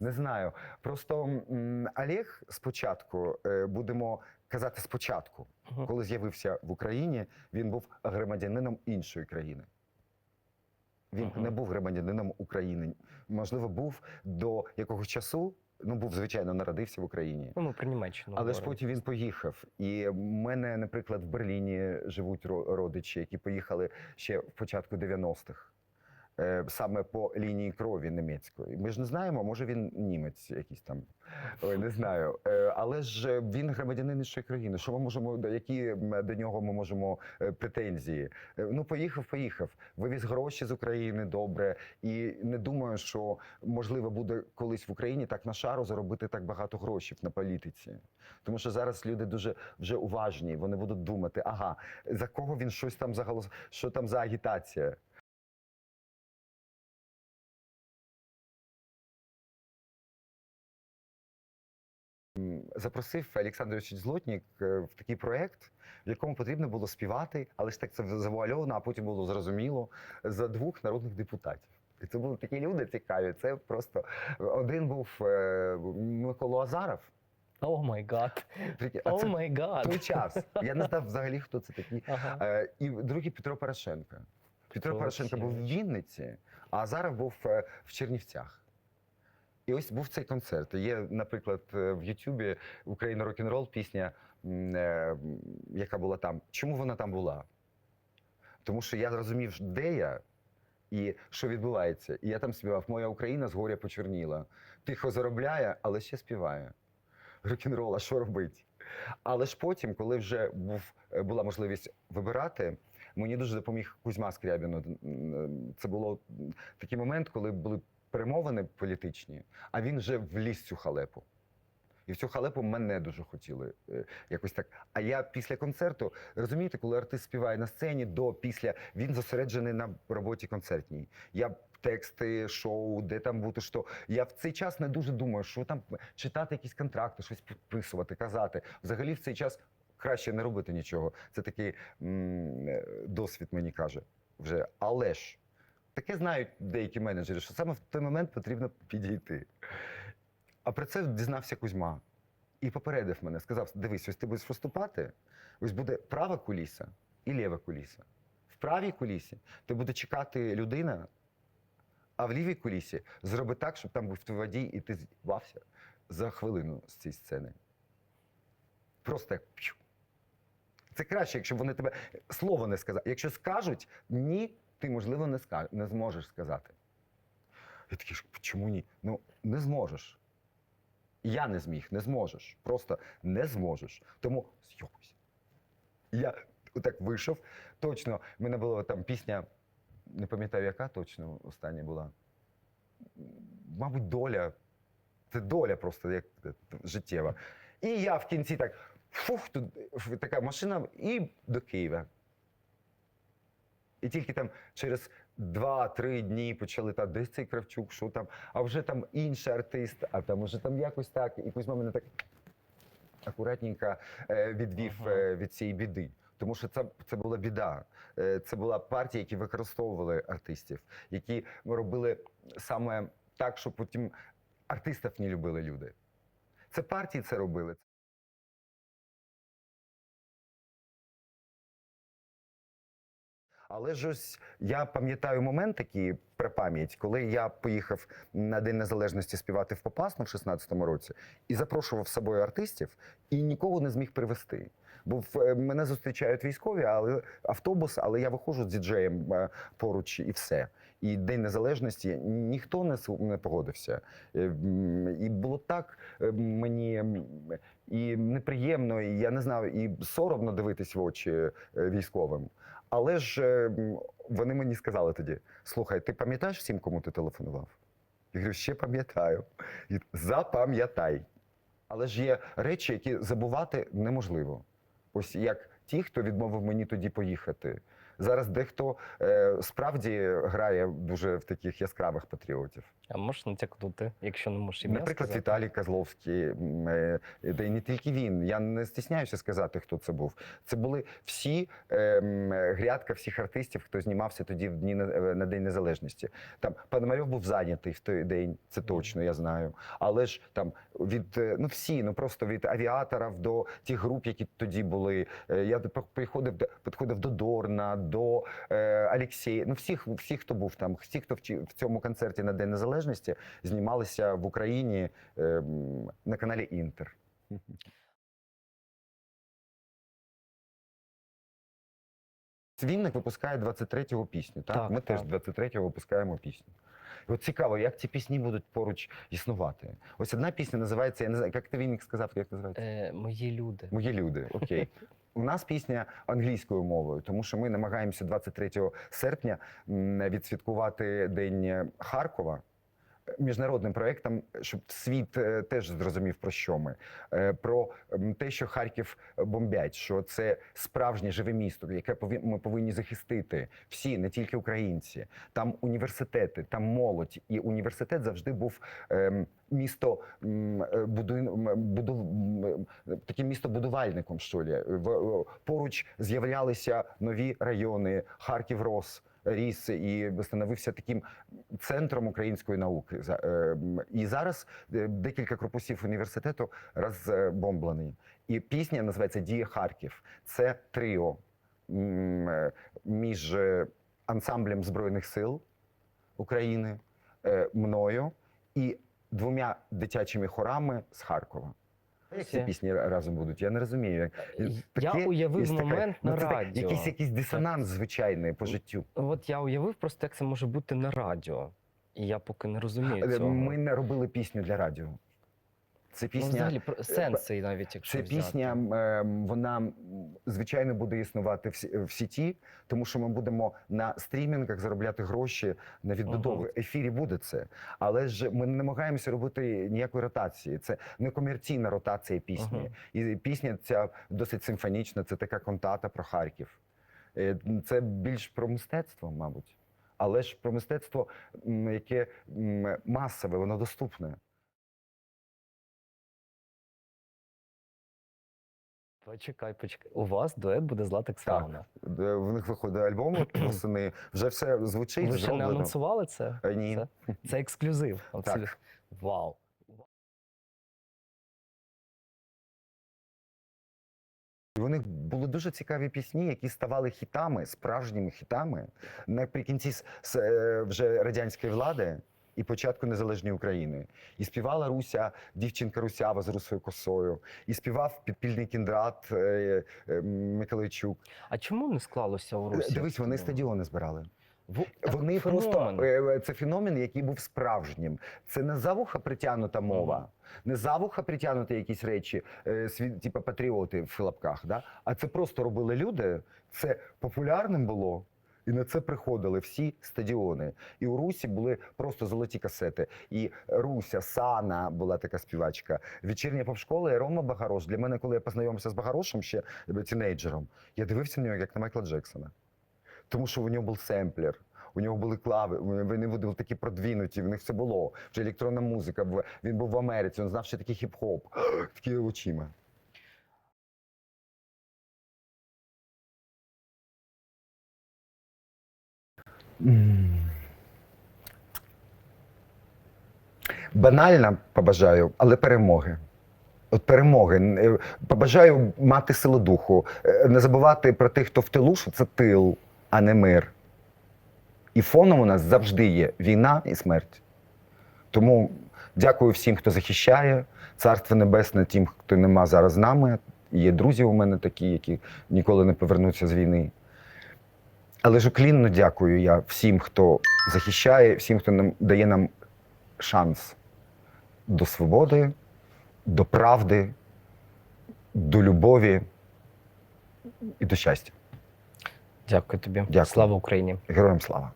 Не знаю. Просто Олег спочатку е, будемо казати спочатку, Мгм. коли з'явився в Україні, він був громадянином іншої країни. Він Мгм. не був громадянином України. Можливо, був до якогось часу. Ну, був, звичайно, народився в Україні. Ну, ми про Німеччину. Але ж потім він поїхав. І в мене, наприклад, в Берліні живуть родичі, які поїхали ще в початку 90-х. Е, Саме по лінії крові німецької. Ми ж не знаємо, може він німець якийсь там. Ой, не знаю. Е, Але ж е, він громадянин іншої країни. Що ми можемо, до- які до нього ми можемо претензії? Ну, поїхав, поїхав. Вивіз гроші з України добре. І не думаю, що можливо буде колись в Україні так на шару заробити так багато грошей на політиці. Тому що зараз люди дуже вже уважні. Вони будуть думати, ага, за кого він щось там заголос, що там за агітація. Запросив Олександрович Злотнік е, в такий проєкт, в якому потрібно було співати, але ж так це завуальовано, а потім було зрозуміло за двох народних депутатів. І це були такі люди цікаві. Це просто один був е, Микола Азаров. О май гад. О май гад. той час. Я не знав взагалі, хто це такий. Ага. Е, І другий Петро Порошенко. Петро Порошенко був в Вінниці, а Азаров був в Чернівцях. І ось був цей концерт. Є, наприклад, е, в Ютубі Україна рок-н-рол пісня, м, е, м, яка була там. Чому вона там була? Тому що я зрозумів, де я і що відбувається. І я там співав Моя Україна з горя почорніла. Тихо заробляє, але ще співає. Рок-н-рол, а що робить? Але ж потім, коли вже був, е, була можливість вибирати, мені дуже допоміг Кузьма Скрябін. Це було такий момент, коли були перемовини політичні, а він вже вліз цю халепу. І в цю халепу мене дуже хотіли е, якось так. А я після концерту, розумієте, коли артист співає на сцені до після, він зосереджений на роботі концертній. Я тексти, шоу, де там бути, що. Я в цей час не дуже думаю, що там читати якісь контракти, щось підписувати, казати. Взагалі в цей час краще не робити нічого. Це такий м, е, досвід мені каже вже. Але ж таке знають деякі менеджери, що саме в той момент потрібно підійти. А про це дізнався Кузьма і попередив мене, сказав: дивись, ось ти будеш виступати, ось буде права куліса і ліва куліса. В правій кулісі ти буде чекати людина, а в лівій кулісі зроби так, щоб там був твій водій, і ти з'їбався за хвилину з цієї сцени. Просто як. Це краще, якщо вони тебе слово не сказали. Якщо скажуть ні, ти, можливо, не, ска... не зможеш сказати. Я такий, чому ні? Ну, не зможеш. Я не зміг, не зможеш. Просто не зможеш. Тому зйобуйся. Я отак вийшов. Точно, в мене була там пісня, не пам'ятаю, яка точно остання була. Мабуть, доля. Це доля просто як життєва. І я в кінці так. Фух, тут така машина і до Києва. І тільки там через 2-3 дні почали та десь цей Кравчук, що там, а вже там інший артист, а там уже там якось так. І Кузьма мене так акуратненько е, відвів Ага. е, від цієї біди. Тому що це, це була біда. Е, Це була партія, які використовували артистів, які робили саме так, щоб потім артистів не любили люди. Це партії це робили. Але ж ось я пам'ятаю момент такий про пам'ять, коли я поїхав на День Незалежності співати в Попасну в 16-му році і запрошував з собою артистів, і нікого не зміг привезти. Бо в- е, мене зустрічають військові, але автобус, але я виходжу з діджеєм е, поруч і все. І День Незалежності ніхто не, не погодився. Е, І було так мені і неприємно, і я не знаю, і соромно дивитись в очі е, військовим. Але ж е, вони мені сказали тоді: слухай, ти пам'ятаєш всім, кому ти телефонував? Я говорю, ще пам'ятаю. Запам'ятай. Але ж є речі, які забувати неможливо. Ось як ті, хто відмовив мені тоді поїхати зараз дехто е, справді грає дуже в таких яскравих патріотів. А можеш натякнути, якщо не можеш ім'я Наприклад, сказати? Віталій Козловський, е, та й не тільки він. Я не стісняюся сказати, хто це був. Це були всі е, грядка всіх артистів, хто знімався тоді в дні на, е, День Незалежності. Там Пономарьов був зайнятий в той день, це точно, я знаю. Але ж там від е, ну всі, ну просто від авіаторів до тих груп, які тоді були. Е, Я приходив підходив до Дорна, до е, Алексєя. Ну всіх, всіх, хто був там, всі, хто в, в цьому концерті на День Незалежності, знімалися в Україні е, на каналі Інтер. Цвінник випускає 23-го пісню. Так, Так, ми теж 23-го випускаємо пісню. І от цікаво, як ці пісні будуть поруч існувати. Ось одна пісня називається, я не знаю, як ти Вінник сказав, як називається? Е, мої люди. Мої люди, окей. У нас пісня англійською мовою, тому що ми намагаємося 23 серпня відсвяткувати День Харкова міжнародним проєктом, щоб світ е, теж зрозумів про що ми. Е, Про те, що Харків бомбять, що це справжнє живе місто, яке ми повинні захистити всі, не тільки українці. Там університети, там молодь. І університет завжди був ем, місто е, м, таким містобудувальником, що лі. Е, поруч з'являлися нові райони, Харків рос. Ріс і становився таким центром української науки. Е, І зараз е, декілька корпусів університету розбомблені. І пісня називається Дія Харків. Це тріо е, між ансамблем Збройних сил України, мною і двома дитячими хорами з Харкова. Як ці пісні разом будуть? Я не розумію. Таке, Я уявив є така- момент ну, на так, радіо. Якийсь якийсь дисонанс звичайний по життю. От я уявив просто, як це може бути на радіо. І я поки не розумію Е, цього. Ми не робили пісню для радіо. Це Ну, пісня. взагалі, про- сенси навіть, якщо Це взяти. пісня, ем, вона звичайно буде існувати в, сіті, тому що ми будемо на стрімінгах заробляти гроші на відбудову. Ага. Ефірі буде це. Але ж ми не намагаємося робити ніякої ротації. Це не комерційна ротація пісні. Ага. І пісня ця досить симфонічна, це така контата про Харків. Е, Це більш про мистецтво, мабуть. Але ж про мистецтво, яке масове, воно доступне. Почекай, почекай. У вас дует буде з латекс Так. В них виходить альбом восени. Вже все звучить. Ви ще не анонсували це? Е, ні. Це, це ексклюзив. Абсолютно. Вау. І У них були дуже цікаві пісні, які ставали хітами, справжніми хітами наприкінці е, вже радянської влади і початку незалежної України. І співала Руся, дівчинка Русява з русою косою, і співав підпільний кіндрат е, е, Миколайчук. А чому не склалося у Русі? Дивись, вони стадіони збирали. в- Вони феномен. просто е, це феномен, який був справжнім. Це не за вуха притягнута мова, не за вуха притягнуті якісь речі, е, типу патріоти в лапках. Да? А це просто робили люди. Це популярним було. І на це приходили всі стадіони. І у Русі були просто золоті касети. І Руся, Сана була така співачка. Вечірня попшкола і Рома Багарош. Для мене, коли я познайомився з Багарошем ще е, тінейджером, я дивився на нього як на Майкла Джексона. Тому що у нього був семплер. У нього були клави, вони були такі продвинуті, в них все було. Вже електронна музика. Він був в Америці, він знав, що таке хіп-хоп, такі очима. Банально побажаю, але перемоги. От перемоги. Е, Побажаю мати силу духу, е, не забувати про тих, хто в тилу, що це тил, а не мир. І фоном у нас завжди є війна і смерть. Тому дякую всім, хто захищає. Царство Небесне тим, хто нема зараз з нами. Є друзі у мене такі, які ніколи не повернуться з війни. Але ж уклінно дякую я всім, хто захищає, всім, хто нам дає нам шанс до свободи, до правди, до любові і до щастя. Дякую тобі. Дякую. Слава Україні. Героям слава!